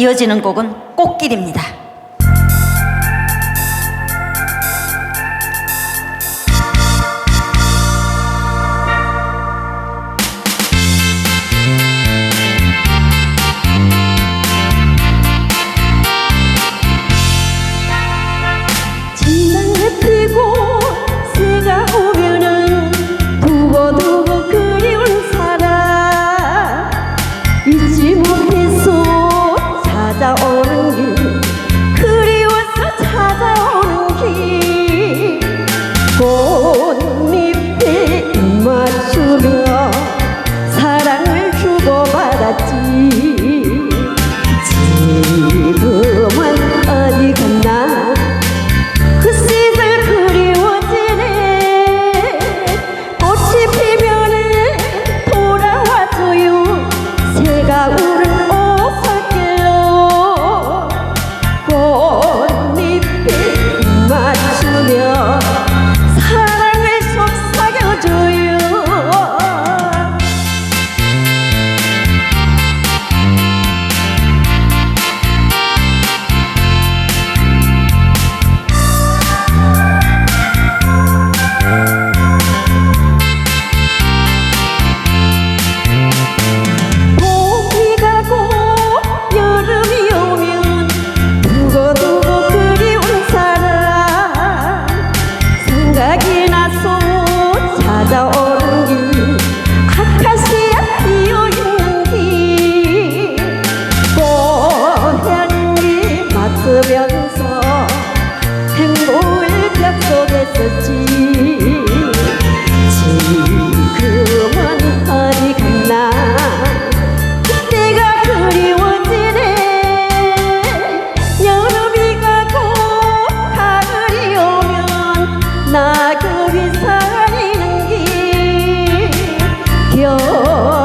이어지는 곡은 꽃길입니다. 웃으면서 행복을 약속했었지. 지금은 어디 갔나? 그때가 그리워지네. 여름이 가고 가을이 오면 나그리 살리는 길. 겨울